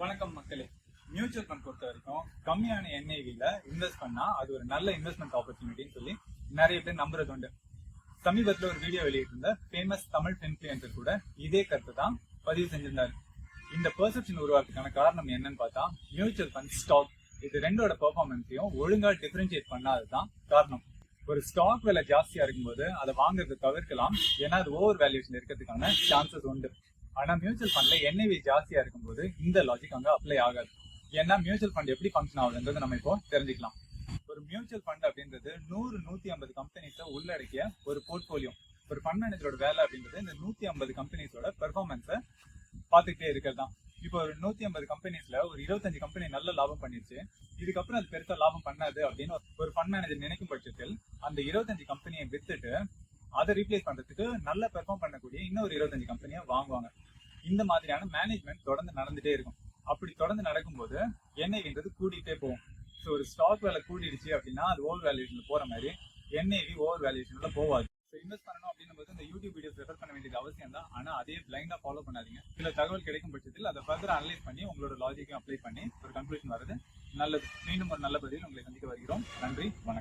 வணக்கம் மக்களே. Mutual fund பொறுத்த வரைக்கும் கம்மியான என்ஐவில இன்வெஸ்ட் பண்ணா அது ஒரு நல்ல இன்வெஸ்ட்மெண்ட் ஆப்பர்ச்சுனிட்டின்னு சொல்லி நிறைய பேர் நம்புறது உண்டு. சமீபத்துல ஒரு வீடியோ வெளியிட்டிருந்த ஃபேமஸ் தமிழ் இன்ஃபுளுசர் கூட இதே கருத்து தான் பதிவு செஞ்சிருந்தாரு. இந்த பெர்செப்ஷன் உருவாக்குறதுக்கான காரணம் என்னன்னு பார்த்தா மியூச்சுவல் ஃபண்ட் ஸ்டாக் இது ரெண்டோட பெர்ஃபார்மன்ஸையும் ஒழுங்கா டிஃபரன்ஷியேட் பண்ணாததுதான் காரணம். ஒரு ஸ்டாக் விலை ஜாஸ்தியா இருக்கும்போது அதை வாங்குறதை தவிர்க்கலாம். ஏன்னா அது ஓவர் வேல்யூஷன் இருக்கிறதுக்கான சான்சஸ் உண்டு. ஆனா மியூச்சுவல் ஃபண்ட்ல என்ஐவி ஜாஸ்தியா இருக்கும்போது இந்த லாஜிக் அங்க அப்ளை ஆகாது. ஏன்னா மியூச்சுவல் ஃபண்ட் எப்படி ஃபங்க்ஷன் ஆகுதுன்றது நம்ம இப்போ தெரிஞ்சுக்கலாம். ஒரு மியூச்சுவல் ஃபண்ட் அப்படின்றது நூறு நூத்தி ஐம்பது கம்பெனிஸை உள்ளடக்கிய ஒரு போர்ட்போலியோ ஒரு ஃபண்ட் மேனேஜரோட வேலை அப்படின்றது இந்த நூத்தி ஐம்பது கம்பெனிஸோட பெர்ஃபார்மன்ஸை பார்த்துக்கிட்டே இருக்கிறது தான். இப்போ ஒரு நூத்தி ஐம்பது கம்பெனிஸ்ல ஒரு இருபத்தஞ்சு கம்பெனி நல்ல லாபம் பண்ணிருச்சு. இதுக்கப்புறம் அது பெருசா லாபம் பண்ணாது அப்படின்னு ஒரு ஃபண்ட் மேனேஜர் நினைக்கும் பட்சத்தில் அந்த இருபத்தஞ்சு கம்பெனியை வித்துட்டு அதை ரீப்ளேஸ் பண்றதுக்கு நல்ல பெர்ஃபார்ம் பண்ணக்கூடிய இன்னொரு இருபத்தஞ்சு கம்பெனியை வாங்குவாங்க. இந்த மாதிரியான மேனேஜ்மெண்ட் தொடர்ந்து நடந்துட்டே இருக்கும். அப்படி தொடர்ந்து நடக்கும்போது என்ஐவின்றது கூடிட்டே போகும். ஸோ ஒரு ஸ்டாக் விலை கூடிடுச்சு அப்படின்னா அது ஓவர் வேல்யூஷன்ல போற மாதிரி என்ஐவி ஓவர் வேல்யூஷன்ல போகாது. ஸோ இன்வெஸ்ட் பண்ணணும் அப்படின்னும் போது இந்த யூடியூப் வீடியோஸ் ரெஃபர் பண்ண வேண்டியது அவசியம் தான். ஆனால் அதே பிளைண்டா ஃபாலோ பண்ணாதீங்க. சில தகவல் கிடைக்கும் பட்சத்தில் அதை ஃபர்தர் அனலைஸ் பண்ணி உங்களோட லாஜிக்கையும் அப்ளை பண்ணி ஒரு கன்க்ளூஷன் வருது நல்லது. மீண்டும் ஒரு நல்ல பதிவில் உங்களை சந்திக்க வருகிறோம். நன்றி வணக்கம்.